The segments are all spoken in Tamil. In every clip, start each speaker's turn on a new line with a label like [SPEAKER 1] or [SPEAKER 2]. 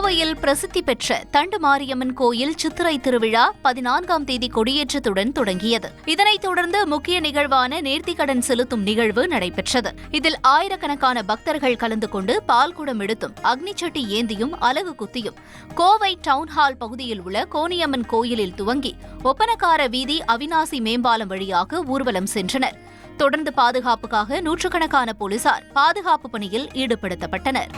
[SPEAKER 1] கோவையில் பிரசித்தி பெற்ற தண்டு மாரியம்மன் கோயில் சித்திரை திருவிழா பதினான்காம் தேதி கொடியேற்றத்துடன் தொடங்கியது. இதனைத் தொடர்ந்து முக்கிய நிகழ்வான நேர்த்திக்கடன் செலுத்தும் நிகழ்வு நடைபெற்றது. இதில் ஆயிரக்கணக்கான பக்தர்கள் கலந்து கொண்டு பால்குடம் எடுத்தும் அக்னிச்சட்டி ஏந்தியும் அலகு குத்தியும் கோவை டவுன்ஹால் பகுதியில் உள்ள கோணியம்மன் கோயிலில் துவங்கி ஒப்பனக்கார வீதி அவினாசி மேம்பாலம் வழியாக ஊர்வலம் சென்றனர். தொடர்ந்து பாதுகாப்புக்காக நூற்றுக்கணக்கான போலீசார் பாதுகாப்பு பணியில் ஈடுபடுத்தப்பட்டனர்.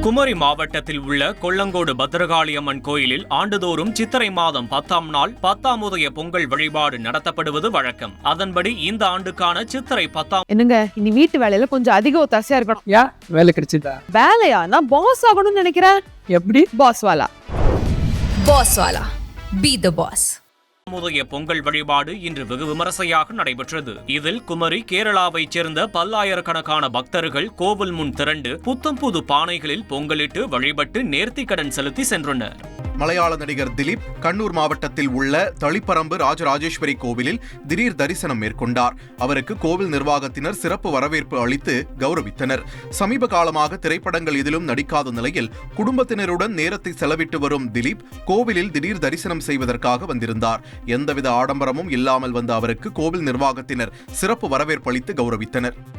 [SPEAKER 2] குமரி மாவட்டத்தில் உள்ள கொல்லங்கோடு பத்ரகாளியம்மன் கோயிலில் ஆண்டுதோறும் சித்திரை மாதம் பத்தாம் நாள் பத்தாம் உதய பொங்கல் வழிபாடு நடத்தப்படுவது வழக்கம். அதன்படி இந்த ஆண்டுக்கான சித்திரை பத்தாம்
[SPEAKER 3] என்னங்க இனி வீட்டு வேலையில கொஞ்சம் அதிக ஒத்தாசையா இருக்கணும்.
[SPEAKER 4] ஏன் வேலை கிடைச்சிதா?
[SPEAKER 3] வேலையா நான் பாஸ் ஆகணும்னு நினைக்கிறேன்.
[SPEAKER 4] எப்படி?
[SPEAKER 3] Boss Wala.
[SPEAKER 5] Boss Wala. Be the boss.
[SPEAKER 2] முதலிய பொங்கல் வழிபாடு இன்று வெகு விமரிசையாக நடைபெற்றது. இதில் குமரி கேரளாவைச் சேர்ந்த பல்லாயிரக்கணக்கான பக்தர்கள் கோவில் முன் திரண்டு புத்தம் புது பானைகளில் பொங்கலிட்டு வழிபட்டு நேர்த்திக்கடன் செலுத்தி சென்றனர்.
[SPEAKER 6] மலையாள நடிகர் திலீப் கண்ணூர் மாவட்டத்தில் உள்ள தளிப்பரம்பு ராஜராஜேஸ்வரி கோவிலில் திடீர் தரிசனம் மேற்கொண்டார். அவருக்கு கோவில் நிர்வாகத்தினர் சிறப்பு வரவேற்பு அளித்து கௌரவித்தனர். சமீப காலமாக திரைப்படங்கள் எதிலும் நடிக்காத நிலையில் குடும்பத்தினருடன் நேரத்தை செலவிட்டு வரும் திலீப் கோவிலில் திடீர் தரிசனம் செய்வதற்காக வந்திருந்தார். எந்தவித ஆடம்பரமும் இல்லாமல் வந்த அவருக்கு கோவில் நிர்வாகத்தினர் சிறப்பு வரவேற்பு அளித்து கௌரவித்தனர்.